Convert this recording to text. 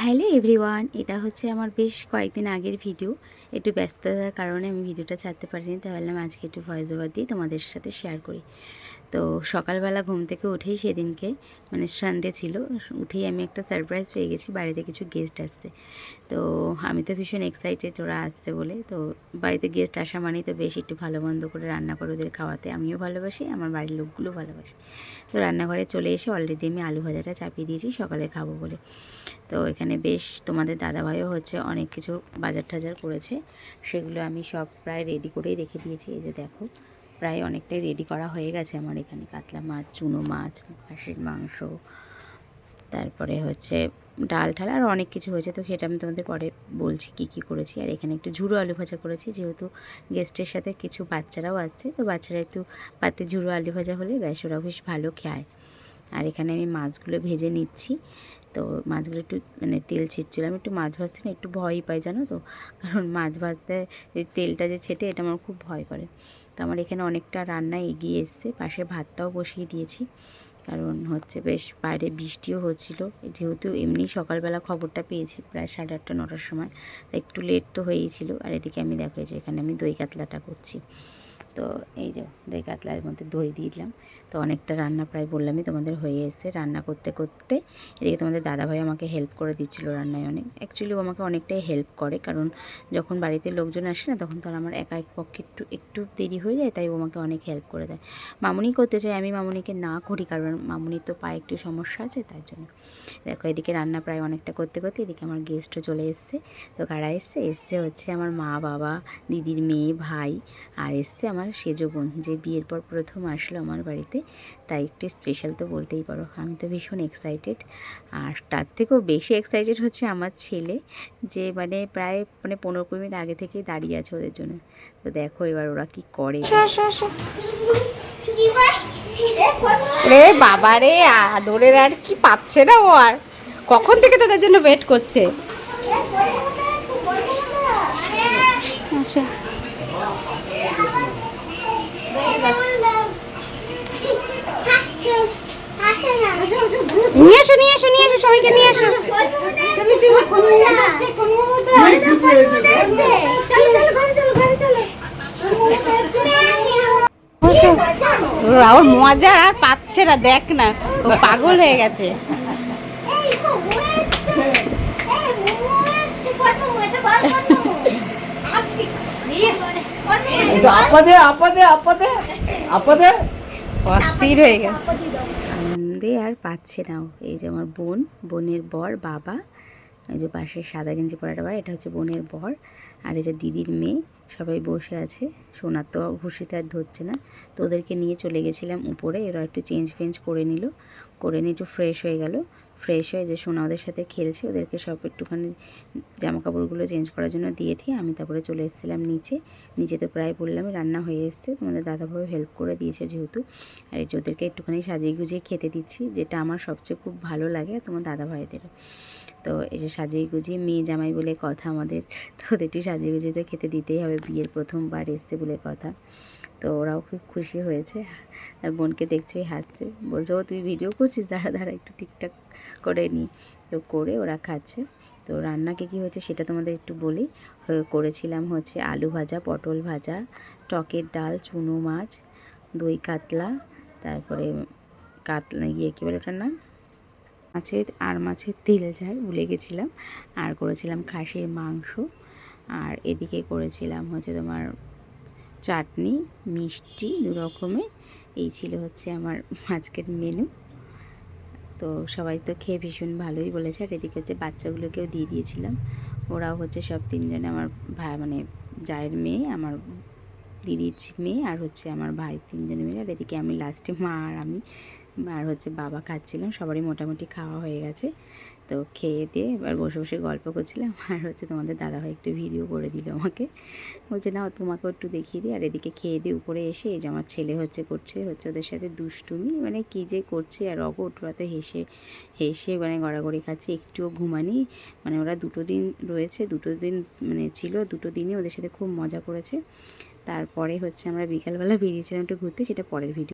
Hello everyone, এটা হচ্ছে আমার বেশ কয়েকদিন আগের ভিডিও। একটু ব্যস্ততার কারণে আমি ভিডিওটা ছাড়তে পারিনি তাই ভাবলাম আজকে একটু ভয়েস ওভার দিয়ে তোমাদের সাথে শেয়ার করি। তো সকালবেলা ঘুম থেকে উঠেই সেদিনকে মানে সানডে ছিল, উঠেই আমি একটা সারপ্রাইজ পেয়ে গেছি, বাড়িতে কিছু গেস্ট আসছে। তো আমি তো ভীষণ এক্সাইটেড ওরা আসছে বলে, তো বাড়িতে গেস্ট আসা মানেই তো বেশ একটু ভালো মন্দ করে রান্না করে ওদের খাওয়াতে। আমিও ভালোবাসি, আমার বাড়ির লোকগুলো ভালোবাসে। তো রান্নাঘরে চলে এসে অলরেডি আমি আলু ভাজাটা চাপিয়ে দিয়েছি, সকালে খাব বলে। তো এখানে বেশ তোমাদের দাদাভাইও হচ্ছে অনেক কিছু বাজার টাজার করেছে, সেগুলো আমি সব প্রায় রেডি করেই রেখে দিয়েছি, এই যে দেখো। প্রায় অনেকটাই রেডি করা হয়ে গেছে আমার এখানে। কাতলা মাছ, চুনো মাছ হাঁসের মাংস, তারপরে হচ্ছে ডাল ঠাল আর অনেক কিছু হয়েছে। তো সেটা আমি তোমাদের পরে বলছি কি কি করেছি। আর এখানে একটু ঝুড়ো আলু ভাজা করেছি, যেহেতু গেস্টের সাথে কিছু বাচ্চারাও আসছে, তো বাচ্চারা একটু পাতে ঝুড়ো আলু ভাজা হলে ব্যাস ওরা বেশ ভালো খায়। আর এখানে আমি মাছগুলো ভেজে নিচ্ছি। তো মাছগুলো একটু মানে তেল ছিটছিলাম একটু মাছ ভাজতে না একটু ভয়ই পাই, জানো তো? কারণ মাছ ভাজতে তেলটা যে ছেটে, এটা আমার খুব ভয় করে। তো আমার এখানে অনেকটা রান্না এগিয়ে এসছে। পাশে ভাতটাও বসিয়ে দিয়েছি। কারণ হচ্ছে বেশ বাইরে বৃষ্টিও হচ্ছিল। যেহেতু এমনি সকালবেলা খবরটা পেয়েছি প্রায় সাড়ে আটটা, নটার সময়। একটু লেট তো হয়েই ছিল। আর এদিকে আমি দেখো যে এখানে আমি দই কাতলাটা করছি। তো এই যে দই কাতলার মধ্যে দই দিয়ে দিলাম। তো অনেকটা রান্না প্রায় বললামই তোমাদের হয়ে এসেছে রান্না করতে করতে। এদিকে তোমাদের দাদাভাই আমাকে হেল্প করে দিচ্ছিল রান্নায় অনেক। অ্যাকচুয়ালি ও আমাকে অনেকটাই হেল্প করে কারণ যখন বাড়িতে লোকজন আসে না তখন তো আর আমার একা এক পক্ষে একটু একটু দেরি হয়ে যায় তাই ও আমাকে অনেক হেল্প করে দেয়। মামুনি করতে চাই আমি মামুনিকে না করি কারণ মামুনির তো পায়ে একটু সমস্যা আছে তার জন্য। দেখো এদিকে রান্না প্রায় অনেকটা করতে করতে এদিকে আমার গেস্টও চলে এসছে। তো কারা এসছে? এসছে হচ্ছে আমার মা, বাবা, দিদির মেয়ে, ভাই আর এসছে আমার সেজো বোন যে বিয়ের পর প্রথম আসলো আমার বাড়িতে তাই একটু স্পেশাল তো বলতেই পারো। আমি তো ভীষণ এক্সাইটেড আর তার থেকেও বেশি এক্সাইটেড হচ্ছে আমার ছেলে যে মানে প্রায় মানে পনেরো কুড়ি মিনিট আগে থেকেই দাঁড়িয়ে আছে ওদের জন্য। তো দেখো এবার ওরা কি করে। রে বাবা রে আদরের আর কি পাচ্ছে না ও আর? কখন থেকে তোদের জন্য ওয়েট করছে? আচ্ছা। নিয়ে এসো নিয়ে এসো নিয়ে এসো সবাইকে নিয়ে এসো। ওর মজা আর পাচ্ছে না দেখ না ও পাগল হয়ে গেছে। আপাদে আপাদে আপাদে আপাদে। অস্থির হয়ে গেছে। আনন্দে আর পাচ্ছে না এই যে আমার বোন, বোনের বর, বাবা, এই যে পাশে সাদা গেঞ্জি পরাটা বার এটা হচ্ছে বোনের বর আর এই যে দিদির মেয়ে, সবাই বসে আছে। সোনার তো ঘুষিতে আর ধরছে না। তো ওদেরকে নিয়ে চলে গেছিলাম উপরে, এরা একটু চেঞ্জ ফেঞ্জ করে নিল, করে নিয়ে একটু ফ্রেশ হয়ে গেল। ফ্রেশ হয়ে যে সোনা ওদের সাথে খেলছে, ওদেরকে সব একটুখানি জামা কাপড়গুলো চেঞ্জ করার জন্য দিয়ে ঠিয়ে আমি তারপরে চলে এসেছিলাম নিচে। নিচে তো প্রায় বললাম রান্না হয়ে এসছে, তোমাদের দাদাভাবে হেল্প করে দিয়েছে যেহেতু। আর এই যে ওদেরকে একটুখানি সাজিয়ে গুজিয়ে খেতে দিচ্ছি, যেটা আমার সবচেয়ে খুব ভালো লাগে তোমার দাদা ভাইদেরও তো যে সাজিয়ে গুজিয়ে মেয়ে জামাই বলে কথা আমাদের, তো ওদের একটু সাজিয়ে গুজিয়ে তো খেতে দিতেই হবে, বিয়ের প্রথমবার এসছে বলে কথা। তো ওরাও খুব খুশি হয়েছে, আর বোনকে দেখছোই হাসছে বলছে, ও, তুই ভিডিও করছিস? দাঁড়া দাঁড়া, একটু ঠিকঠাক করে নি। তো করে ওরা খাচ্ছে। তো রান্নাকে কী হয়েছে সেটা তোমাদের একটু বলি। করেছিলাম হচ্ছে আলু ভাজা, পটল ভাজা, টকের ডাল, চুনো মাছ, দই কাতলা, তারপরে কাতলা ইয়ে কী বলে ওটার নাম? মাছের, আর মাছের তেল ঝাল ভুলে গেছিলাম। আর করেছিলাম খাসির মাংস। আর এদিকে করেছিলাম হচ্ছে তোমার চাটনি, মিষ্টি দু রকমের এই ছিল হচ্ছে আমার আজকের মেনু তো সবাই তো খেয়ে ভীষণ ভালোই বলেছে। আর এদিকে হচ্ছে বাচ্চাগুলোকেও দিয়ে দিয়েছিলাম। ওরাও হচ্ছে সব তিনজনে আমার ভাই মানে জায়ের মেয়ে, আমার দিদির মেয়ে আর হচ্ছে আমার ভাই তিনজনে মিলে। আর এদিকে আমি লাস্টে মা আর আমি আর হচ্ছে বাবা খাচ্ছিলাম, সবারই মোটামুটি খাওয়া হয়ে গেছে। তো খেয়ে দিয়ে এবার বসে বসে গল্প করছিলাম, আর হচ্ছে তোমাদের দাদা দাদাভাই একটু ভিডিও করে দিল আমাকে। বলছে না তোমাকেও একটু দেখিয়ে দিই। আর এদিকে খেয়ে দিয়ে উপরে এসে এই যে আমার ছেলে হচ্ছে করছে, হচ্ছে ওদের সাথে দুষ্টুমি মানে কী যে করছে আর অবট ওরা তো হেসে হেসে মানে গড়াগড়ি খাচ্ছে, একটুও ঘুমানি। মানে ওরা দুটো দিন রয়েছে, দুটো দিন মানে ছিল, দুটো দিনই ওদের সাথে খুব মজা করেছে। তারপরে হচ্ছে আমরা বিকালবেলা বেরিয়েছিলাম একটু ঘুরতে, সেটা পরের ভিডিও